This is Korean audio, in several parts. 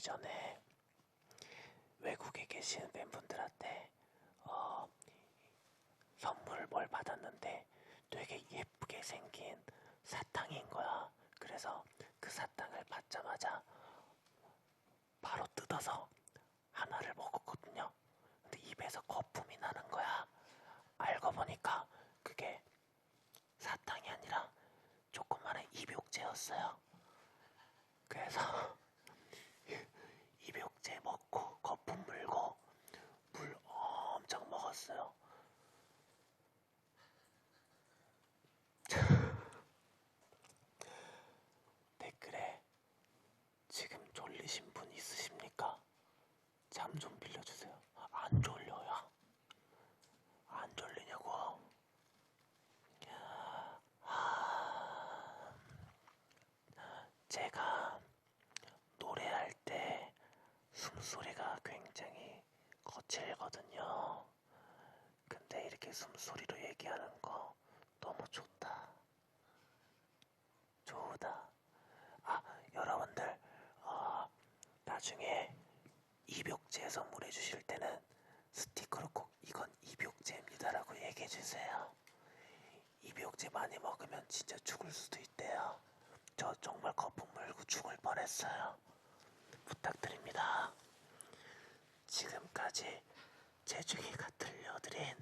예전에 외국에 계신 팬분들한테 어, 선물 뭘 받았는데 되게 예쁘게 생긴 사탕인 거야. 그래서 그 사탕을 받자마자 바로 뜯어서 하나를 먹었거든요. 근데 입에서 거품이 나는 거야. 알고 보니까 그게 사탕이 아니라 조그마한 입욕제였어요. 그래서 입욕제 먹고 거품 물고 물 엄청 먹었어요. 댓글에 지금 졸리신 분 있으십니까? 잠 좀 빌려주세요. 안 졸려요. 안 졸리냐고. 아, 제가 노래할 때 숨소리가 굉장히 거칠거든요. 근데 이렇게 숨소리로 얘기하는 거 너무. 좋다. 아, 여러분들, 어, 나중에 입욕제 선물해 주실 때는 스티커로 꼭 이건 입욕제입니다라고 얘기해 주세요. 입욕제 많이 먹으면 진짜 죽을 수도 있대요. 저 정말 거품 물고 죽을 뻔했어요. 부탁드립니다. 지금까지 재중이가 들려드린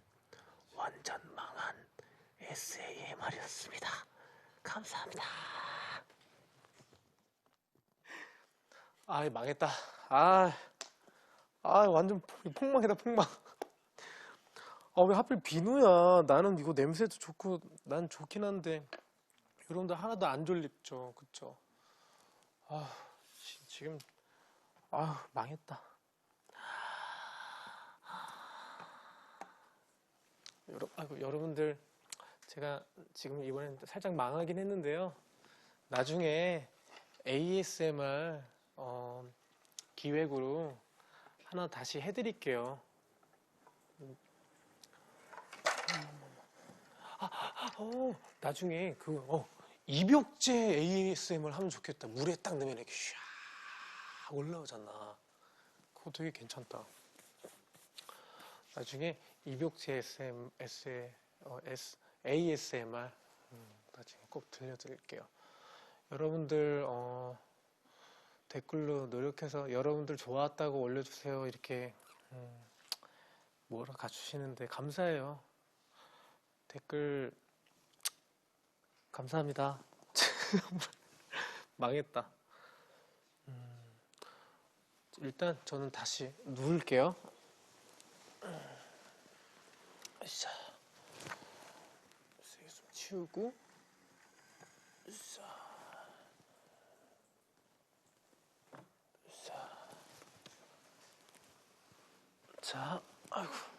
완전 망한 SAMR이었습니다. 감사합니다. 아, 망했다. 아, 아, 완전 폭- 폭망이다, 폭망. 아, 왜 하필 비누야? 나는 이거 냄새도 좋고, 난 좋긴 한데, 여러분들 하나도 안 졸립죠? 그쵸? 아, 지- 지금, 아, 망했다. 여러분들, 제가 지금 이번엔 살짝 망하긴 했는데요. 나중에 ASMR, 어, 기획으로 하나 다시 해드릴게요. 아, 아, 어, 나중에 그, 어, 입욕제 ASMR 하면 좋겠다. 물에 딱 넣으면 이렇게 샤 올라오잖아. 그거 되게 괜찮다. 나중에 입욕제 SM, S, 어, S, ASMR 음, 나중에 꼭 들려드릴게요. 여러분들 어, 댓글로 노력해서 여러분들 좋았다고 올려주세요 이렇게 음, 몰아가 주시는데 감사해요. 댓글 감사합니다. 망했다. 음, 일단 저는 다시 누울게요. 자, 좀 치우고. 자, 자, 자, 아이고.